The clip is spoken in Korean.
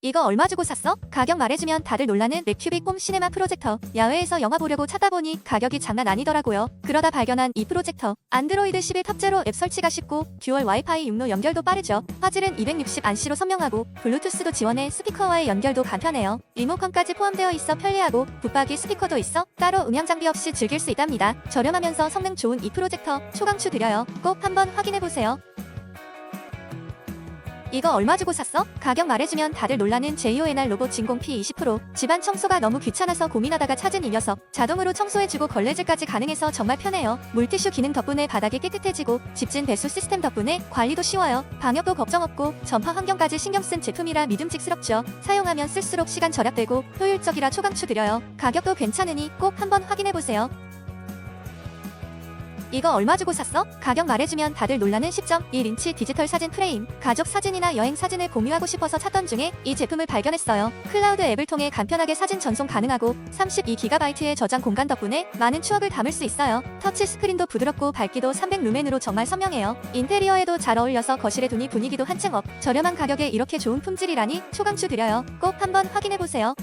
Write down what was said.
이거 얼마 주고 샀어? 가격 말해주면 다들 놀라는 맥큐빅 홈 시네마 프로젝터. 야외에서 영화 보려고 찾다 보니 가격이 장난 아니더라고요. 그러다 발견한 이 프로젝터. 안드로이드 11 탑재로 앱 설치가 쉽고 듀얼 와이파이 육로 연결도 빠르죠. 화질은 260 안시로 선명하고 블루투스도 지원해 스피커와의 연결도 간편해요. 리모컨까지 포함되어 있어 편리하고 붙박이 스피커도 있어 따로 음향 장비 없이 즐길 수 있답니다. 저렴하면서 성능 좋은 이 프로젝터 초강추 드려요. 꼭 한번 확인해보세요. 이거 얼마 주고 샀어? 가격 말해주면 다들 놀라는 JONR 로봇 진공 P20 집안 청소가 너무 귀찮아서 고민하다가 찾은 이 녀석. 자동으로 청소해주고 걸레질까지 가능해서 정말 편해요. 물티슈 기능 덕분에 바닥이 깨끗해지고 집진 배수 시스템 덕분에 관리도 쉬워요. 방역도 걱정 없고 전파 환경까지 신경 쓴 제품이라 믿음직스럽죠. 사용하면 쓸수록 시간 절약되고 효율적이라 초강추 드려요. 가격도 괜찮으니 꼭 한번 확인해보세요 이거 얼마 주고 샀어? 가격 말해주면 다들 놀라는 10.1인치 디지털 사진 프레임. 가족 사진이나 여행 사진을 공유하고 싶어서 찾던 중에 이 제품을 발견했어요. 클라우드 앱을 통해 간편하게 사진 전송 가능하고 32GB의 저장 공간 덕분에 많은 추억을 담을 수 있어요. 터치 스크린도 부드럽고 밝기도 300 루멘으로 정말 선명해요. 인테리어에도 잘 어울려서 거실에 두니 분위기도 한층 업. 저렴한 가격에 이렇게 좋은 품질이라니 초강추 드려요. 꼭 한번 확인해보세요.